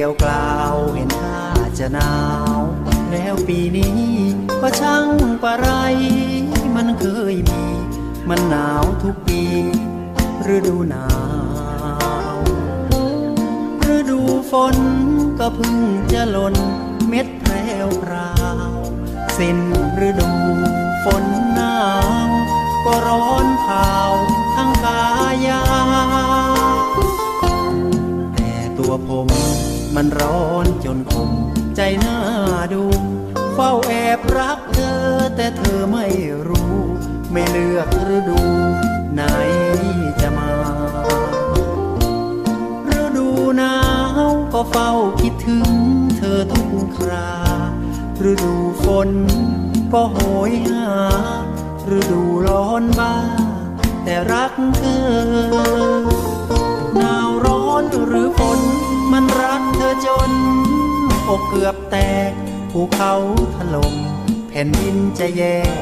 ลียวกล่าวเห็นท่าจะหนาว แล้วปีนี้ก็ช่างปะไร มันเคยมี มันหนาวทุกปีฤดูหนาวฤดูฝนก็เพิ่งจะหล่นเม็ดแพรวพราวสิ้นฤดูฝนหนาวก็ร้อนเผา มันร้อนจนคมใจหน้าดู เฝ้าแอบรักเธอ แต่เธอไม่รู้ ไม่เลือกฤดู ไหนจะมาฤดูหนาวก็เฝ้าคิดถึง เธอทุกคราฤดูฝนก็โหยหาฤดูร้อนบ้า แต่รักเธอ จนอกเกือบแตกภูเขาถล่มแผ่นดินจะแยก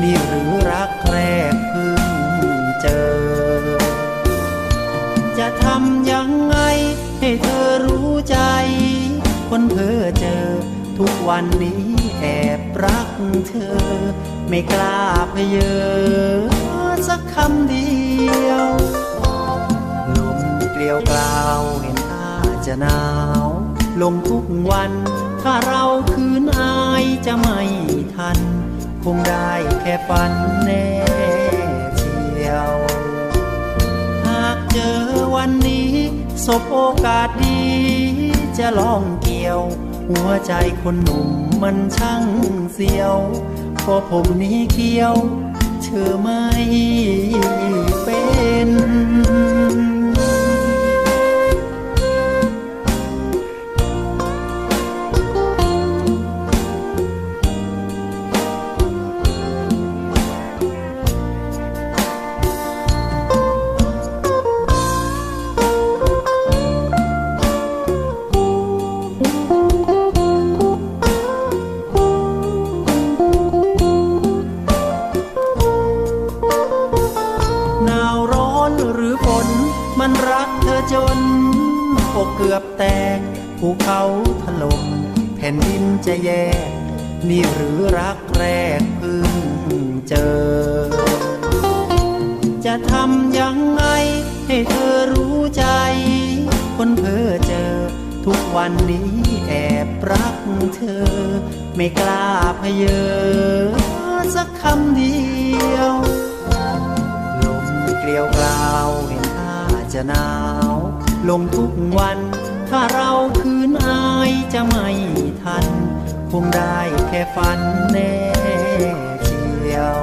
นี่หรือรักแรกเพิ่งเจอ จะทำยังไงให้เธอรู้ใจ คนเพ้อเจอ ทุกวันนี้แอบรักเธอ ไม่กล้าเพเยอสักคำเดียว ลมเกลียวกล่าวเห็นท่าจะหนาว ลมทุกวัน ถ้าเราคืนอายจะไม่ทัน คงได้แค่ฝันแน่เชียว หากเจอวันนี้สบโอกาสดี จะลองเกี่ยว หัวใจคนหนุ่มมันช่างเสียวเพอผมนี้เคี้ยว เธอไม่เป็น อกเกือบแตก ภูเขาถล่มแผ่นดินจะแยก นี่หรือรักแรกเพิ่งเจอ จะทำยังไง ให้เธอรู้ใจ คนเพ้อเจอ ทุกวันนี้แอบรักเธอ ไม่กล้าเพเยอสักคำเดียว ลมเกลียวกล่าวเห็นท่าจะหนาว ลมทุกวัน ถ้าเราคืนอายจะไม่ทัน คงได้แค่ฝันแน่เชียว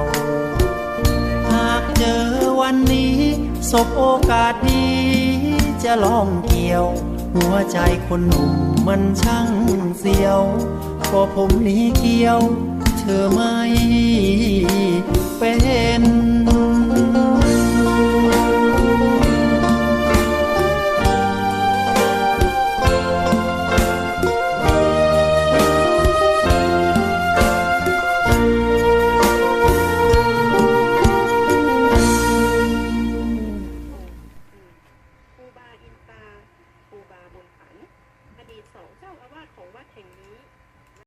หากเจอวันนี้สบโอกาสดี จะลองเกี่ยว หัวใจคนหนุ่มมันช่างเสียวก็ผมนี้เกี่ยว เธอไม่